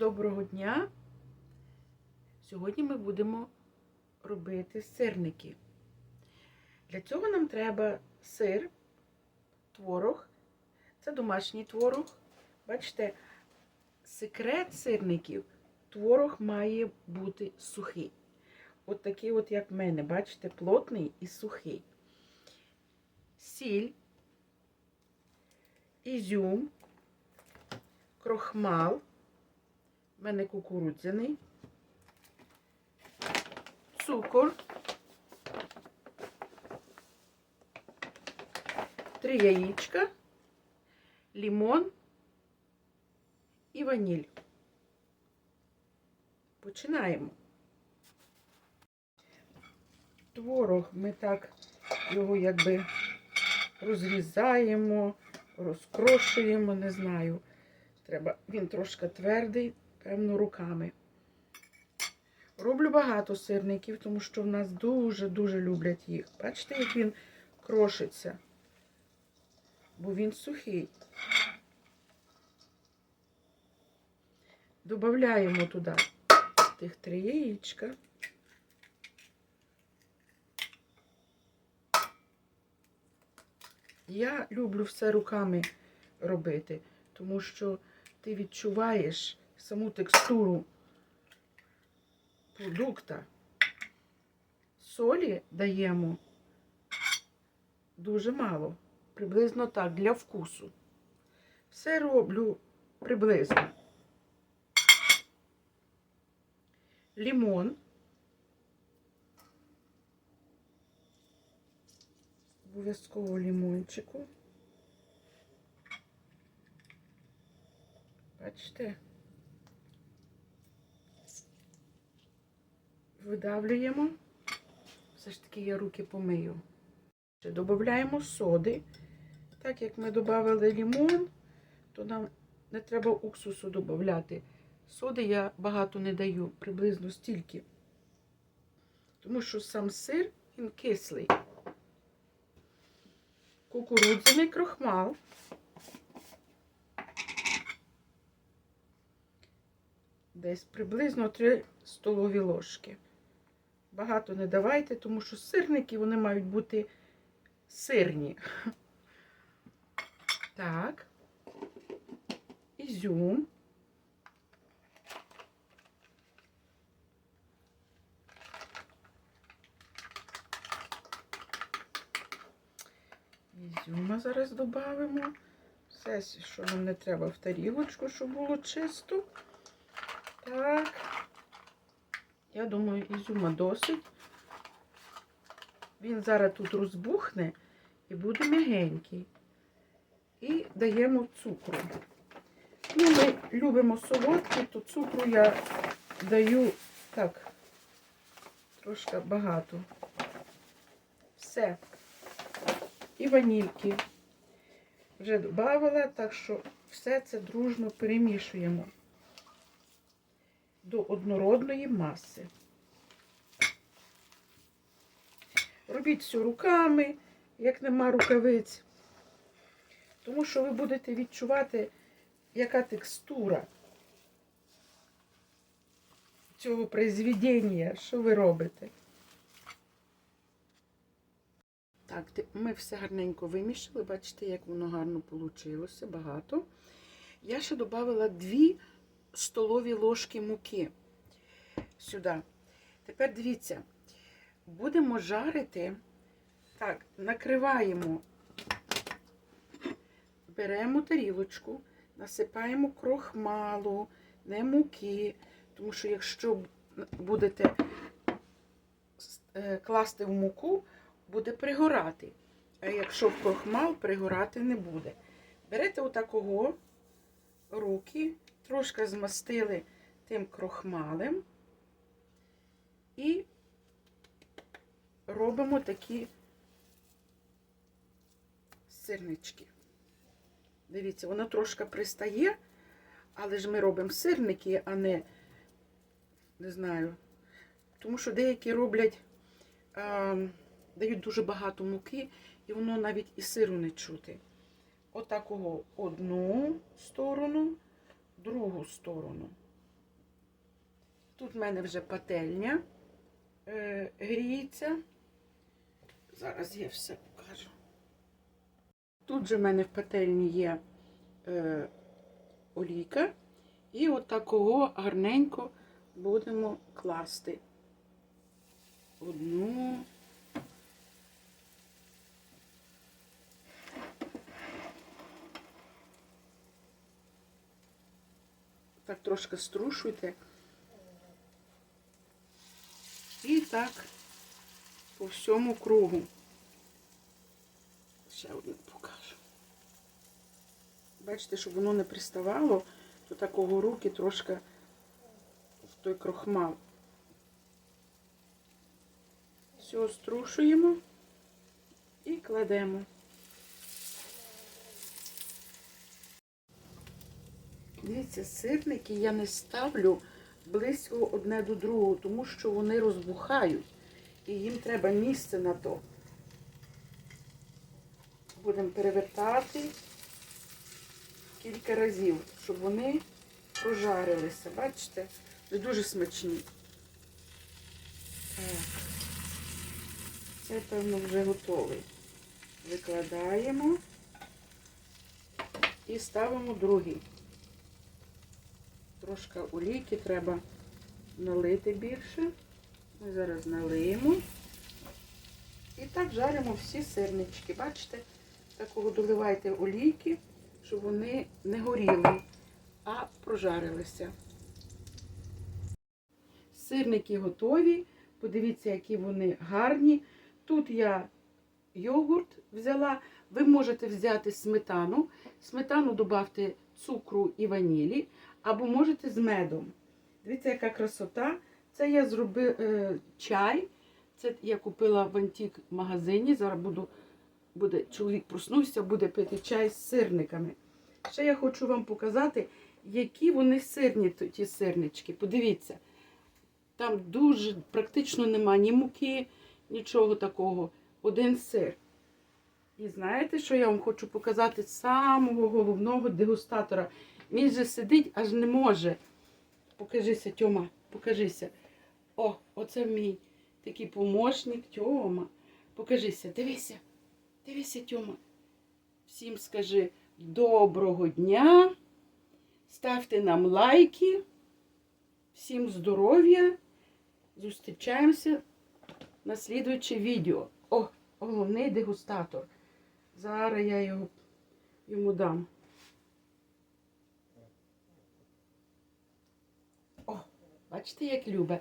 Доброго дня! Сьогодні ми будемо робити сирники. Для цього нам треба сир, творог. Це домашній творог. Бачите, секрет сирників творог має бути сухий. От такий, от, як в мене, бачите, плотний і сухий. Сіль, ізюм, крохмал. У мене кукурудзяний, цукор, три яєчка, лимон і ваніль. Починаємо. Творог ми так його якби розрізаємо, розкрошуємо, не знаю. Треба, він трошки твердий, певно, руками. Роблю багато сирників, тому що в нас дуже-дуже люблять їх. Бачите, як він крошиться, бо він сухий. Добавляємо туди тих три яєчка. Я люблю все руками робити, тому що ти відчуваєш саму текстуру продукта. Солі даємо дуже мало, приблизно так, для вкусу. Все роблю приблизно. Лімон. Обов'язково лімончику. Бачите? Видавлюємо. Все ж таки я руки помию. Додаємо соди. Так як ми додали лимон, то нам не треба уксусу додати. Соди я багато не даю, приблизно стільки. Тому що сам сир, він кислий. Кукурудзяний крохмал. Десь приблизно 3 столові ложки. Багато не давайте, тому що сирники вони мають бути сирні. Так, ізюм. Ізюма зараз додамо. Все, що нам не треба в тарілочку, щоб було чисто. Так. Я думаю, ізюма досить. Він зараз тут розбухне і буде м'ягенький. І даємо цукру. Ну, ми любимо солодкі, то цукру я даю так, трошки багато. Все. І ванільки. Вже додавала, так що все це дружно перемішуємо до однородної маси. Робіть все руками, як нема рукавиць, тому що ви будете відчувати, яка текстура цього произведення, що ви робите. Так, ми все гарненько вимішали, бачите, як воно гарно вийшло, багато. Я ще додала 2 столові ложки муки сюди. Тепер дивіться, будемо жарити, так, накриваємо, беремо тарілочку, насипаємо крохмалу, не муки, тому що якщо будете класти в муку, буде пригорати. А якщо в крохмал, пригорати не буде. Берете отакого руки, трошки змастили тим крохмалем і робимо такі сирнички. Дивіться, воно трошки пристає, але ж ми робимо сирники, а не, не знаю, тому що деякі роблять. А, дають дуже багато муки, і воно навіть і сиру не чути. Отакого одну сторону, другу сторону. Тут в мене вже пательня е, гріється. Зараз я все покажу. Тут же в мене в пательні є е, олійка. І от такого гарненько будемо класти. Одну. Так трошки струшуйте. І так по всьому кругу. Ще одну покажу. Бачите, щоб воно не приставало до такого руки трошки в той крохмал. Все струшуємо і кладемо. Дивіться, сирники я не ставлю близько одне до другого, тому що вони розбухають. І їм треба місце на то. Будемо перевертати кілька разів, щоб вони прожарилися. Бачите? Вони дуже смачні. Так. Це, певно, вже готовий. Викладаємо і ставимо другий. Трошки олійки треба налити більше. Ми зараз налиємо. І так жаримо всі сирнички. Бачите, такого доливайте олійки, щоб вони не горіли, а прожарилися. Сирники готові. Подивіться, які вони гарні. Тут я йогурт взяла. Ви можете взяти сметану. Сметану додавте цукру і ванілі, або можете з медом. Дивіться, яка красота. Це я зробила е, чай. Це я купила в антик магазині. Зараз буду, буде, чоловік проснувся, буде пити чай з сирниками. Ще я хочу вам показати, які вони сирні, ті сирнички. Подивіться, там дуже практично нема ні муки, нічого такого. Один сир. І знаєте, що я вам хочу показати самого головного дегустатора. Він же сидить, аж не може. Покажися, Тьома, покажися. О, оце мій такий помощник, Тьома. Покажися, дивися, дивися, Тьома. Всім скажи доброго дня. Ставте нам лайки. Всім здоров'я. Зустрічаємося на слідуюче відео. О, головний дегустатор. Зараз я його йому дам. Бачите, як любить.